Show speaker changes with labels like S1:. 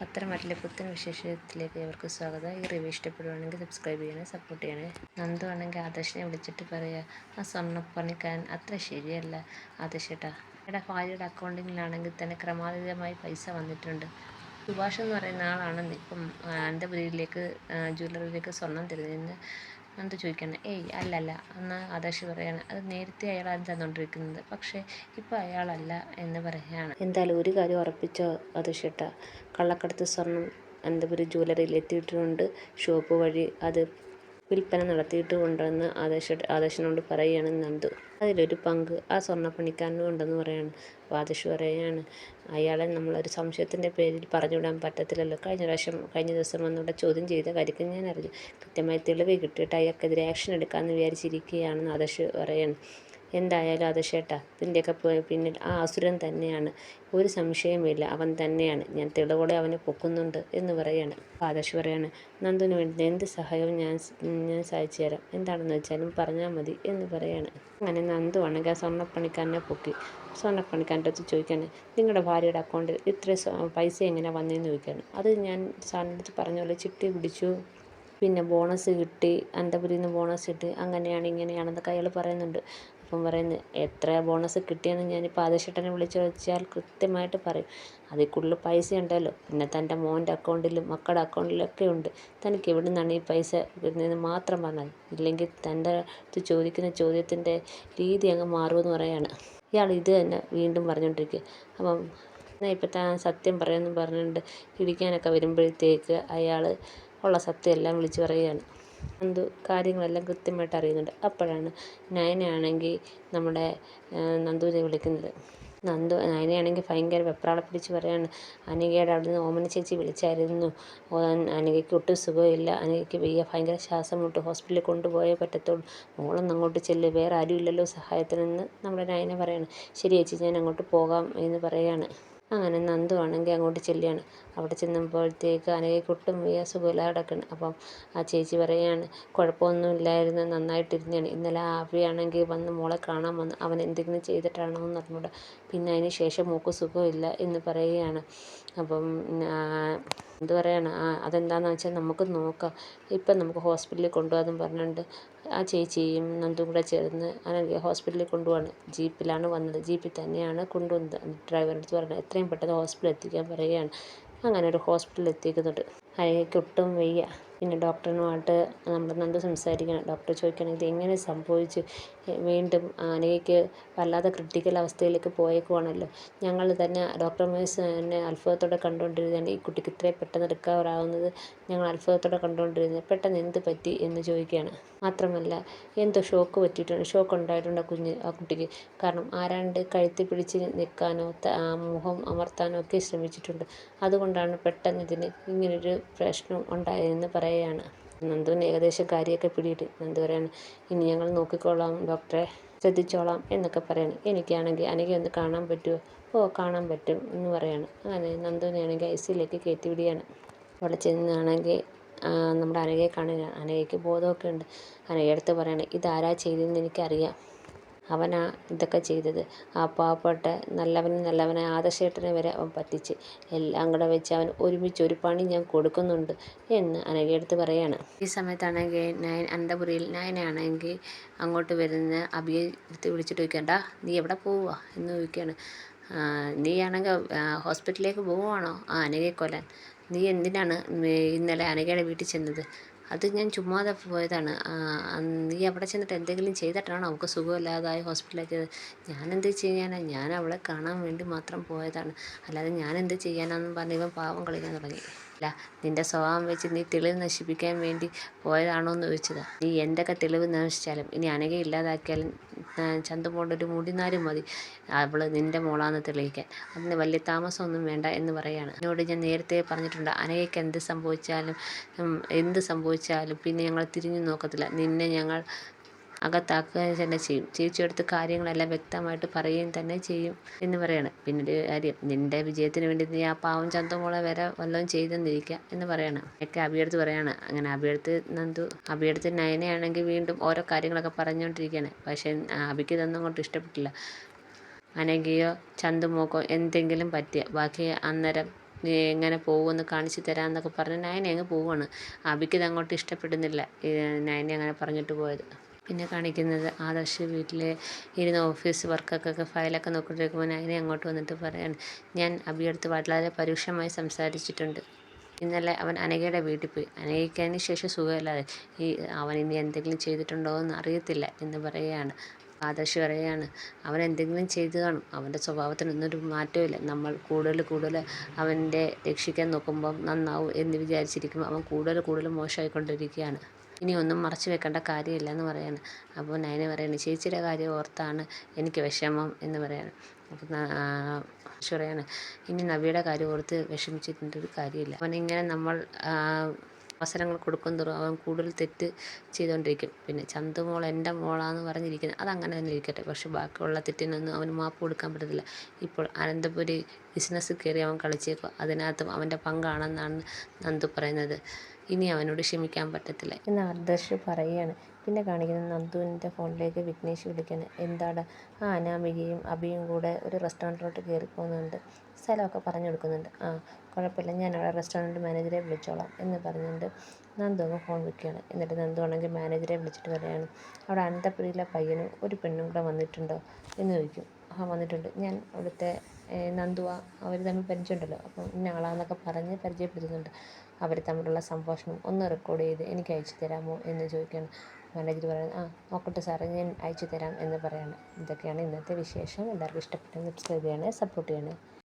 S1: പത്തനംതിട്ടയിലെ പുത്തൻ വിശേഷത്തിലേക്ക് ഇവർക്ക് സ്വാഗതം. ഈ റിവ്യൂ ഇഷ്ടപ്പെടുവാണെങ്കിൽ സബ്സ്ക്രൈബ് ചെയ്യണേ സപ്പോർട്ട് ചെയ്യണേ. നന്ദു ആണെങ്കിൽ ആദർശിനെ വിളിച്ചിട്ട് പറയുക ആ സ്വർണപ്പണിക്കാരൻ അത്ര ശരിയല്ല ആദർശേട്ടാ എടാ ഭാര്യയുടെ അക്കൗണ്ടിങ്ങിലാണെങ്കിൽ തന്നെ ക്രമാതീതമായി പൈസ വന്നിട്ടുണ്ട്. സുഭാഷ് എന്ന് പറയുന്ന ആളാണ് ഇപ്പം അനന്തപുരിയിലേക്ക് ജ്വല്ലറിയിലേക്ക് സ്വർണം തരുന്നതെന്ന് നന്ദു ചോദിക്കുകയാണ് ഏയ് അല്ലല്ല. എന്ന് ആദർശ് പറയാണ് അത് നേരത്തെ അയാളാണ് തന്നുകൊണ്ടിരിക്കുന്നത് പക്ഷേ ഇപ്പോൾ അയാളല്ല എന്ന് പറയുകയാണ് എന്തായാലും ഒരു കാര്യം ഉറപ്പിച്ചോ ആദർശേട്ടാ കള്ളക്കടത്ത് സ്വർണം അനന്തപുരി ജ്വല്ലറിയിൽ എത്തിയിട്ടുണ്ട്. ഷോപ്പ് വഴി അത് വിൽപ്പന നടത്തിയിട്ട് കൊണ്ടുവന്ന് ആദേശ ആദേശനോട് പറയുകയാണ് നന്ദു. അതിലൊരു പങ്ക് ആ സ്വർണപ്പണിക്കാരനും ഉണ്ടെന്ന് പറയാണ്. വാദിഷ് പറയുകയാണ് അയാളെ നമ്മളൊരു സംശയത്തിന്റെ പേരിൽ പറഞ്ഞുവിടാൻ പറ്റത്തില്ലല്ലോ. കഴിഞ്ഞ പ്രാവശ്യം കഴിഞ്ഞ ദിവസം വന്നിവിടെ ചോദ്യം ചെയ്ത കാര്യത്തിൽ ഞാൻ അറിഞ്ഞു കൃത്യമായി തെളിവ് കിട്ടിയിട്ട് അയാൾക്കെതിരെ ആക്ഷൻ എടുക്കാമെന്ന് വിചാരിച്ചിരിക്കുകയാണെന്ന് ആദർശ് പറയാണ്. എന്തായാലും ആദർശേട്ടാ ഇതിന്റെയൊക്കെ പിന്നിൽ ആ അസുരൻ തന്നെയാണ്. ഒരു സംശയവുമില്ല അവൻ തന്നെയാണ്. ഞാൻ തെളിവോടെ അവനെ പൊക്കുന്നുണ്ട് എന്ന് പറയാണ്. ആദർശ് പറയാണ് നന്ദുവിന് വേണ്ടി എന്ത് സഹായവും ഞാൻ ഞാൻ സഹായിച്ചു തരാം. എന്താണെന്ന് വെച്ചാലും പറഞ്ഞാൽ മതി എന്ന് പറയാണ്. അങ്ങനെ നന്ദു ആണെങ്കിൽ ആ സ്വർണപ്പണിക്കാരനെ പൊക്കി. സ്വർണപ്പണിക്കാരന്റെ അടുത്ത് ചോദിക്കാണ് നിങ്ങളുടെ ഭാര്യയുടെ അക്കൗണ്ടിൽ ഇത്ര പൈസ എങ്ങനെ വന്നതെന്ന് ചോദിക്കുകയാണ് അത് ഞാൻ സാറിന്റെ അടുത്ത് പറഞ്ഞ പോലെ ചിട്ടി പിടിച്ചു. പിന്നെ ബോണസ് കിട്ടി അനന്തപുരിയിൽ നിന്ന് ബോണസ് കിട്ടി അങ്ങനെയാണ് ഇങ്ങനെയാണെന്നൊക്കെ അയാൾ പറയുന്നുണ്ട്. അപ്പം പറയുന്നു എത്ര ബോണസ് കിട്ടിയെന്ന് ഞാനിപ്പോൾ ആദർശേട്ടനെ വിളിച്ച് ചോദിച്ചാൽ കൃത്യമായിട്ട് പറയും. അതിൽ കൂടുതൽ പൈസ ഉണ്ടല്ലോ. പിന്നെ തന്റെ മോന്റെ അക്കൗണ്ടിലും മക്കളുടെ അക്കൗണ്ടിലൊക്കെ ഉണ്ട്. തനിക്ക് എവിടെ നിന്നാണ് ഈ പൈസ കിട്ടുന്നതെന്ന് മാത്രം പറഞ്ഞാൽ ഇല്ലെങ്കിൽ തന്റെ അടുത്ത് ചോദിക്കുന്ന ചോദ്യത്തിന്റെ രീതി അങ്ങ് മാറുമെന്ന് പറയാണ്. ഇയാൾ ഇത് തന്നെ വീണ്ടും പറഞ്ഞുകൊണ്ടിരിക്കുക. അപ്പം എന്നാൽ ഇപ്പം താൻ സത്യം പറയുമെന്ന് പറഞ്ഞുകൊണ്ട് ഇടിക്കാനൊക്കെ വരുമ്പോഴത്തേക്ക് അയാൾ ഉള്ള സത്യം എല്ലാം വിളിച്ച് പറയുകയാണ്. നന്ദു കാര്യങ്ങളെല്ലാം കൃത്യമായിട്ട് അറിയുന്നുണ്ട്. അപ്പോഴാണ് നയനയാണെങ്കിൽ നമ്മുടെ നന്ദുവിനെ വിളിക്കുന്നത്. നന്ദു നയനയാണെങ്കിൽ ഭയങ്കര വെപ്രാളം പിടിച്ച് പറയാണ് അനികയുടെ അവിടെ നിന്ന് ഓമന ചേച്ചി വിളിച്ചായിരുന്നു. അനികയ്ക്ക് ഒട്ടും സുഖമില്ല. അനികയ്ക്ക് വയ്യ ഭയങ്കര ശ്വാസം മുട്ട് ഹോസ്പിറ്റലിൽ കൊണ്ടുപോയേ പറ്റത്തുള്ളൂ. മോളൊന്ന് അങ്ങോട്ട് ചെല്ല് വേറെ ആരും ഇല്ലല്ലോ സഹായത്തിനെന്ന് നമ്മുടെ നയന പറയാണ്. ശരി ചേച്ചി ഞാൻ അങ്ങോട്ട് പോകാം എന്ന് പറയാണ്. അങ്ങനെ നന്ദു ആണെങ്കിൽ അങ്ങോട്ട് ചെല്ലുകയാണ്. അവിടെ ചെന്നപ്പോഴത്തേക്ക് അനഘയ്ക്ക് കുട്ടും വയ്യ സുഖമില്ലാതെ കിടക്കുകയാണ്. അപ്പം ആ ചേച്ചി പറയുകയാണ് കുഴപ്പമൊന്നുമില്ലായിരുന്നു നന്നായിട്ടിരുന്നതാണ് ഇന്നലെ ആവിയാണെങ്കിൽ വന്ന് മോളെ കാണാൻ വന്ന് അവൻ എന്തെങ്കിലും ചെയ്തിട്ടാണോ എന്ന് അറിഞ്ഞൂടാ പിന്നെ അതിന് ശേഷം മോൾക്ക് സുഖമില്ല എന്ന് പറയുകയാണ്. അപ്പം എന്ത് പറയാണ്? ആ അതെന്താണെന്ന് വെച്ചാൽ നമുക്ക് നോക്കാം. ഇപ്പം നമുക്ക് ഹോസ്പിറ്റലിൽ കൊണ്ടുപോകാമെന്നും പറഞ്ഞുകൊണ്ട് ആ ചേച്ചിയും നന്ദും കൂടെ ചേർന്ന് അനഘയെ ഹോസ്പിറ്റലിൽ കൊണ്ടുപോവാണ്. ജീപ്പിലാണ് വന്നത്. ജീപ്പിൽ തന്നെയാണ് കൊണ്ടുവന്നത്. ഡ്രൈവറിന്റെ അടുത്ത് പറഞ്ഞത് എത്രയും പെട്ടെന്ന് ഹോസ്പിറ്റലിൽ എത്തിക്കാൻ പറയുകയാണ്. അങ്ങനെ ഒരു ഹോസ്പിറ്റലിൽ എത്തിക്കുന്നുണ്ട് അനഘയ്ക്ക് ഒട്ടും വയ്യ. പിന്നെ ഡോക്ടറിനുമായിട്ട് നമ്മൾ നന്ദു സംസാരിക്കണം. ഡോക്ടർ ചോദിക്കണം ഇതെങ്ങനെ സംഭവിച്ചു? വീണ്ടും ആനയ്ക്ക് വല്ലാതെ ക്രിട്ടിക്കൽ അവസ്ഥയിലേക്ക് പോയേക്കുവാണല്ലോ. ഞങ്ങൾ തന്നെ ഡോക്ടർമാർസ് തന്നെ അത്ഭുതത്തോടെ കണ്ടുകൊണ്ടിരുന്നതാണ്. ഈ കുട്ടിക്ക് ഇത്രയും പെട്ടെന്ന് റിക്കവർ ആവുന്നത് ഞങ്ങൾ അത്ഭുതത്തോടെ കണ്ടുകൊണ്ടിരുന്നത്. പെട്ടെന്ന് എന്ത് പറ്റി എന്ന് ചോദിക്കുകയാണ്. മാത്രമല്ല എന്തോ ഷോക്ക് പറ്റിയിട്ടുണ്ട്. ഷോക്ക് ഉണ്ടായിട്ടുണ്ട് ആ കുഞ്ഞ് ആ കുട്ടിക്ക്. കാരണം ആരാണ്ട് കഴുത്തി പിടിച്ച് നിൽക്കാനോ മുഖം അമർത്താനോ ഒക്കെ ശ്രമിച്ചിട്ടുണ്ട്. അതുകൊണ്ടാണ് പെട്ടെന്ന് ഇതിന് ഇങ്ങനൊരു പ്രശ്നം ഉണ്ടായെന്ന് പറയുകയാണ്. നന്ദുവിന് ഏകദേശം കാര്യമൊക്കെ പിടിയിട്ട് നന്ദു പറയാണ് ഇനി ഞങ്ങൾ നോക്കിക്കോളാം ഡോക്ടറെ ശ്രദ്ധിച്ചോളാം എന്നൊക്കെ പറയാണ്. എനിക്കാണെങ്കിൽ അനഘ ഒന്ന് കാണാൻ പറ്റുമോ? ഓ കാണാൻ പറ്റും എന്ന് പറയാണ്. അങ്ങനെ നന്ദുവിനെയാണെങ്കിൽ ഐ സിയിലേക്ക് കയറ്റി വിടുകയാണ് അവിടെ ചെന്നാണെങ്കിൽ നമ്മുടെ അനഘയെ കാണുകയാണ്. അനഘയ്ക്ക് ബോധമൊക്കെ ഉണ്ട്. അനഘയുടെ അടുത്ത് പറയാണ് ഇതാരാ ചെയ്തതെന്ന് എനിക്കറിയാം. അവനാ ഇതൊക്കെ ചെയ്തത്. ആ പാവപ്പെട്ട നല്ലവനും നല്ലവനെ ആദർശേട്ടനെ വരെ അവൻ പറ്റിച്ച് എല്ലാം കൂടെ വെച്ച് അവൻ ഒരുമിച്ച് ഒരു പണി ഞാൻ കൊടുക്കുന്നുണ്ട് എന്ന് അനഘയെടുത്ത് പറയാണ്. ഈ സമയത്താണെങ്കിൽ നയൻ അനന്തപുരിയിൽ നയനാണെങ്കിൽ അങ്ങോട്ട് വരുന്ന അഭിയെ എടുത്ത് വിളിച്ചിട്ട് ചോദിക്കണ്ട നീ എവിടെ പോവുക എന്ന് ചോദിക്കുകയാണ്. നീയാണെങ്കിൽ ഹോസ്പിറ്റലിലേക്ക് പോവുകയാണോ ആ അനഘയെ കൊല്ലാൻ. നീ എന്തിനാണ് ഇന്നലെ അനഘയുടെ വീട്ടിൽ ചെന്നത്? അത് ഞാൻ ചുമ്മാതെ പോയതാണ്. നീ അവിടെ ചെന്നിട്ട് എന്തെങ്കിലും ചെയ്തിട്ടാണോ? അവൾക്ക് സുഖമില്ലാതായി ഞാൻ ഞാനെന്ത് ചെയ്യാനാണ് ഞാൻ അവളെ കാണാൻ വേണ്ടി മാത്രം പോയതാണ്. അല്ലാതെ ഞാനെന്ത് ചെയ്യാനാണെന്ന് പറഞ്ഞ് ഇവൻ പാവം കളിക്കാൻ തുടങ്ങി. അല്ല നിന്റെ സ്വഭാവം വെച്ച് നീ തെളിവ് നശിപ്പിക്കാൻ വേണ്ടി പോയതാണോ എന്ന് ചോദിച്ചതാണ് നീ എന്തൊക്കെ തെളിവ് നശിച്ചാലും ഇനി അനഘ ഇല്ലാതാക്കിയാലും ചന്തുമോളുടെ ഒരു മുടിനാരും മതി. അവൾ നിന്റെ മോളാന്ന് തെളിയിക്കാൻ. അതിന് വലിയ താമസമൊന്നും വേണ്ട എന്ന് പറയാണ്. എന്നോട് ഞാൻ നേരത്തെ പറഞ്ഞിട്ടുണ്ട് അനഘയ്ക്ക് എന്ത് സംഭവിച്ചാലും എന്ത് സംഭവിച്ചാലും പിന്നെ ഞങ്ങൾ തിരിഞ്ഞു നോക്കത്തില്ല. നിന്നെ ഞങ്ങൾ അകത്താക്കുക തന്നെ ചെയ്യും. ചേച്ചിയെടുത്ത് കാര്യങ്ങളെല്ലാം വ്യക്തമായിട്ട് പറയുകയും തന്നെ ചെയ്യും എന്ന് പറയാണ്. പിന്നെ ഒരു കാര്യം നിന്റെ വിജയത്തിന് വേണ്ടി നീ ആ പാവം ചന്തമോളെ വരെ വല്ലതും ചെയ്തെന്നിരിക്കുക എന്ന് പറയണം. ഒക്കെ അഭിയടുത്ത് പറയാണ്. അങ്ങനെ അഭിയടുത്ത് നന്ദു അഭിയടുത്ത് നയനയാണെങ്കിൽ വീണ്ടും ഓരോ കാര്യങ്ങളൊക്കെ പറഞ്ഞുകൊണ്ടിരിക്കുകയാണ്. പക്ഷേ അഭിക്ക് ഇതൊന്നും അങ്ങോട്ട് ഇഷ്ടപ്പെട്ടില്ല. അനഘയോ ചന്തുമോക്കോ എന്തെങ്കിലും പറ്റിയ ബാക്കി അന്നേരം എങ്ങനെ പോകുമെന്ന് കാണിച്ചു തരാമെന്നൊക്കെ പറഞ്ഞ് നയനെ അങ്ങ് പോവുകയാണ് അബിക്ക് ഇത് അങ്ങോട്ട് ഇഷ്ടപ്പെടുന്നില്ല. നയനെ അങ്ങനെ പറഞ്ഞിട്ട് പോയത്. പിന്നെ കാണിക്കുന്നത് ആദർശ് വീട്ടിൽ ഇരുന്ന് ഓഫീസ് വർക്കൊക്കെ ഫയലൊക്കെ നോക്കിക്കൊണ്ടിരിക്കുമ്പോൾ നയനെ അങ്ങോട്ട് വന്നിട്ട് പറയാണ് ഞാൻ അബിയടുത്ത് വളരെ പരുഷമായി സംസാരിച്ചിട്ടുണ്ട്. ഇന്നലെ അവൻ അനഘയുടെ വീട്ടിൽ പോയി. അനകയ്ക്കതിന് ശേഷം സുഖമില്ലാതെ ഈ അവൻ ഇനി എന്തെങ്കിലും ചെയ്തിട്ടുണ്ടോ എന്ന് അറിയത്തില്ല എന്ന് പറയുകയാണ്. ആദർശ് പറയുകയാണ് അവൻ എന്തെങ്കിലും ചെയ്തു കാണും. അവന്റെ സ്വഭാവത്തിനൊന്നൊരു മാറ്റമില്ല നമ്മൾ കൂടുതൽ കൂടുതൽ അവന്റെ രക്ഷിക്കാൻ നോക്കുമ്പം നന്നാവും എന്ന് വിചാരിച്ചിരിക്കുമ്പോൾ അവൻ കൂടുതൽ കൂടുതൽ മോശമായിക്കൊണ്ടിരിക്കുകയാണ്. ഇനി ഒന്നും മറച്ചു വെക്കേണ്ട കാര്യമില്ല എന്ന് പറയാണ്. അപ്പോൾ നയന പറയാണ് ചേച്ചിയുടെ കാര്യം ഓർത്താണ് എനിക്ക് വിഷമം എന്ന് പറയാണ്. അപ്പം ഈശ്വരയാണ് ഇനി നവിയുടെ കാര്യം ഓർത്ത് വിഷമിച്ചിട്ടുണ്ട് ഒരു കാര്യമില്ല. അവൻ ഇങ്ങനെ നമ്മൾ അവസരങ്ങൾ കൊടുക്കും തോറും അവൻ കൂടുതൽ തെറ്റ് ചെയ്തുകൊണ്ടിരിക്കും പിന്നെ ചന്തു മോൾ എന്റെ മോളാന്ന് പറഞ്ഞിരിക്കുന്നത് അതങ്ങനെ തന്നെ ഇരിക്കട്ടെ. പക്ഷെ ബാക്കിയുള്ള തെറ്റിനൊന്നും അവന് മാപ്പ് കൊടുക്കാൻ പറ്റത്തില്ല. ഇപ്പോൾ അനന്തപുരി ബിസിനസ് കയറി അവൻ കളിച്ചേക്കും. അതിനകത്തും അവന്റെ പങ്കാണെന്നാണ് നന്ദു പറയുന്നത്. ഇനി അവനോട് ക്ഷമിക്കാൻ പറ്റത്തില്ല. എന്ന് ആദർശ് പറയുകയാണ്. പിന്നെ കാണിക്കുന്നത് നന്ദുവിന്റെ ഫോണിലേക്ക് വിഘ്നേഷ് വിളിക്കുന്നത് എന്താണ് ആ അനാമികയും അഭിയും കൂടെ ഒരു റെസ്റ്റോറന്റിലോട്ട് കയറി പോകുന്നുണ്ട്. സ്ഥലമൊക്കെ പറഞ്ഞു കൊടുക്കുന്നുണ്ട്. ആ കുഴപ്പമില്ല. ഞാൻ അവിടെ റെസ്റ്റോറന്റ് മാനേജറെ വിളിച്ചോളാം എന്ന് പറഞ്ഞുകൊണ്ട് നന്ദു അങ്ങ് ഫോൺ വെക്കുകയാണ്. എന്നിട്ട് നന്ദു ആണെങ്കിൽ മാനേജറെ വിളിച്ചിട്ട് പറയുകയാണ് അവിടെ അനന്തപുരിയിലെ പയ്യനും ഒരു പെണ്ണും കൂടെ വന്നിട്ടുണ്ടോ? എന്ന് ചോദിക്കും. ആ വന്നിട്ടുണ്ട്. ഞാൻ അവിടുത്തെ നന്ദുവ അവർ തമ്മിൽ പരിചയമുണ്ടല്ലോ. അപ്പം ഇന്ന ആളാന്നൊക്കെ പറഞ്ഞ് പരിചയപ്പെടുത്തുന്നുണ്ട്. അവർ തമ്മിലുള്ള സംഭാഷണം ഒന്ന് റെക്കോർഡ് ചെയ്ത് എനിക്ക് അയച്ചു തരാമോ എന്ന് ചോദിക്കുകയാണ്. മാനേജർ പറയുന്നത് ആ നോക്കട്ടെ സാറേ ഞാൻ അയച്ചു തരാം എന്ന് പറയാണ്. ഇതൊക്കെയാണ് ഇന്നത്തെ വിശേഷം. എല്ലാവർക്കും ഇഷ്ടപ്പെട്ടെങ്കിൽ സബ്സ്ക്രൈബ് ചെയ്യണേ സപ്പോർട്ട് ചെയ്യണേ.